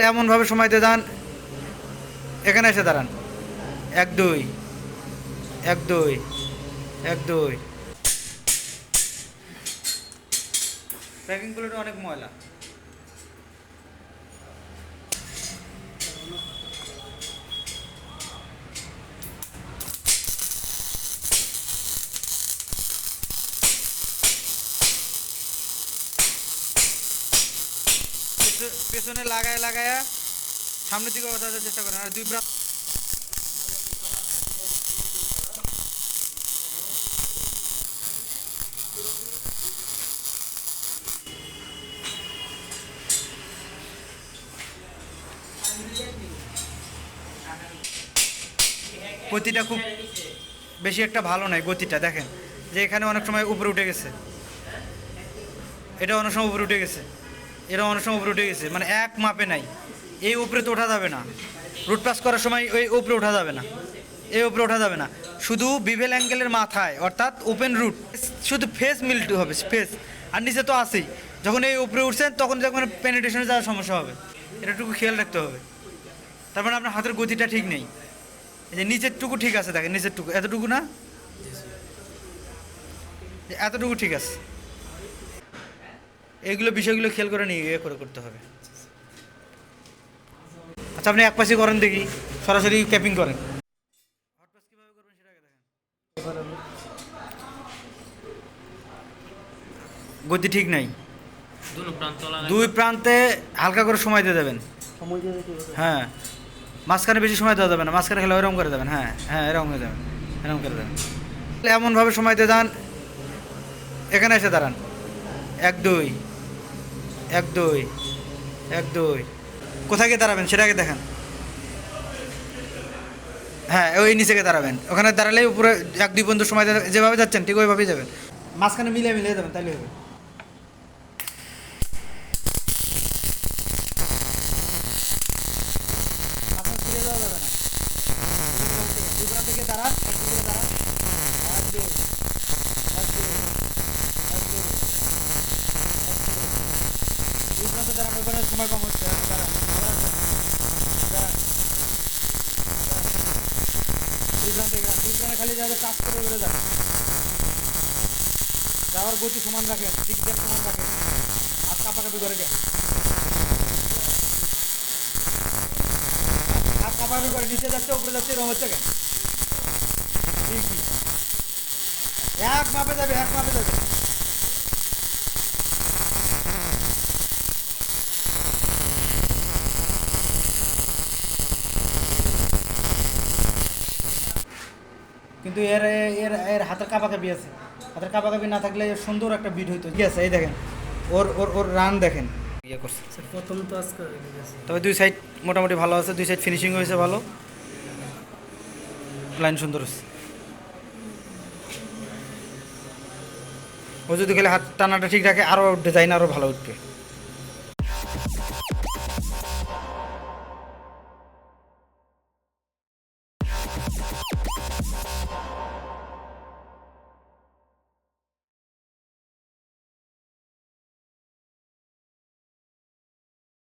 এমনভাবে সময় দিয়ে যান। এখানে এসে দাঁড়ান। এক, দুই। এক দুই। এক, দুই। প্যাকিং প্যাকিংগুলো অনেক ময়লা। পেছনে- লাগায় লাগায় সামনের দিকে বসাতে চেষ্টা করেন। আর দুই প্রান্ত গতিটা খুব বেশি একটা ভালো নয়, গতিটা। দেখেন, যে এখানে অনেক সময় উপরে উঠে গেছে। এটা অনেক সময় উপরে উঠে গেছে। এটা অনেক সময় উপরে উঠে গেছে। মানে এক মাপে নাই। এই উপরে তো ওঠা যাবে না। রুট পাস করার সময় ওই উপরে ওঠা যাবে না। এই উপরে ওঠা যাবে না। শুধু বিভেল অ্যাঙ্গেলের মাথায়, অর্থাৎ ওপেন রুট শুধু ফেস মিল্ট হবে ফেস আর নিচে তো আছেই। যখন এই উপরে উঠছেন, তখন যখন পেনিটেশনে যাওয়ার সমস্যা হবে। এটাটুকু খেয়াল রাখতে হবে। তার মানে আপনার হাতের গতিটা ঠিক নেই। এই যে নিচের টুকু ঠিক আছে, দেখেন নিচের টুকু এতটুকু না? এতটুকু ঠিক আছে। এইগুলো বিষয়গুলো খেয়াল করে নিয়ে ইয়ে করে করতে হবে। আচ্ছা আপনি এক পাশে করেন দেখি সরাসরি ক্যাপিং করেন। গতি ঠিক নাই। দুই প্রান্তে হালকা করে সময় দিয়ে দেবেন। হ্যাঁ মাঝখানে বেশি সময় দেওয়া যাবে না মাঝখানে খেলে এরকম করে দেবেন হ্যাঁ হ্যাঁ এরকম হয়ে দেবেন এরকম করে দেবেন। এমনভাবে সময় দিয়ে দান এখানে এসে দাঁড়ান। এক দুই। এক দুই এক দুই। কোথায় গিয়ে দাঁড়াবেন? সেটাকে দেখান। হ্যাঁ ওই নিচে গিয়ে দাঁড়াবেন। ওখানে দাঁড়ালেই উপরে এক, দুই পর্যন্ত সময় যেভাবে যাচ্ছেন, ঠিক ওইভাবেই যাবেন। মাঝখানে মিলিয়ে মিলিয়ে যাবেন তাহলে হবে। আপনার ফিরে যাওয়া যাবে না দুই প্রান্ত থেকে দাঁড়ান এক দিকে দাঁড়ান এক দুই এক দুই এক দুই প্রান্ত দাঁড়ান ওখানে সময় কম হচ্ছে গেলাম দুই প্রান্তে খালি যাবে টাচ করে করে যান যাওয়ার গতি সমান রাখেন দিক দেন সমান রাখেন আর কাপাকাপি করে গেন হাত কাপাকাপি করে নিচে যাচ্ছে উপরে যাচ্ছে এরকম হচ্ছে কেন ঠিকই এক মাপে যাবে, এক মাপে যাবে। কিন্তু এর এর এর হাতের কাপাকাপি আছে। হাতের কাপাকাপি না থাকলে এর সুন্দর একটা বিট হইতো। ঠিক আছে এই দেখেন ওর ওর ওর রান দেখেন। ইয়ে করছে। প্রথম তো আজকে গেছে তবে দুই সাইড মোটামুটি ভালো আছে দুই সাইড ফিনিশিং হয়েছে ভালো। লাইন সুন্দর হচ্ছে। ও যদি খেলে হাত টানাটা ঠিক রাখে আরও ডিজাইন আরও ভালো উঠবে।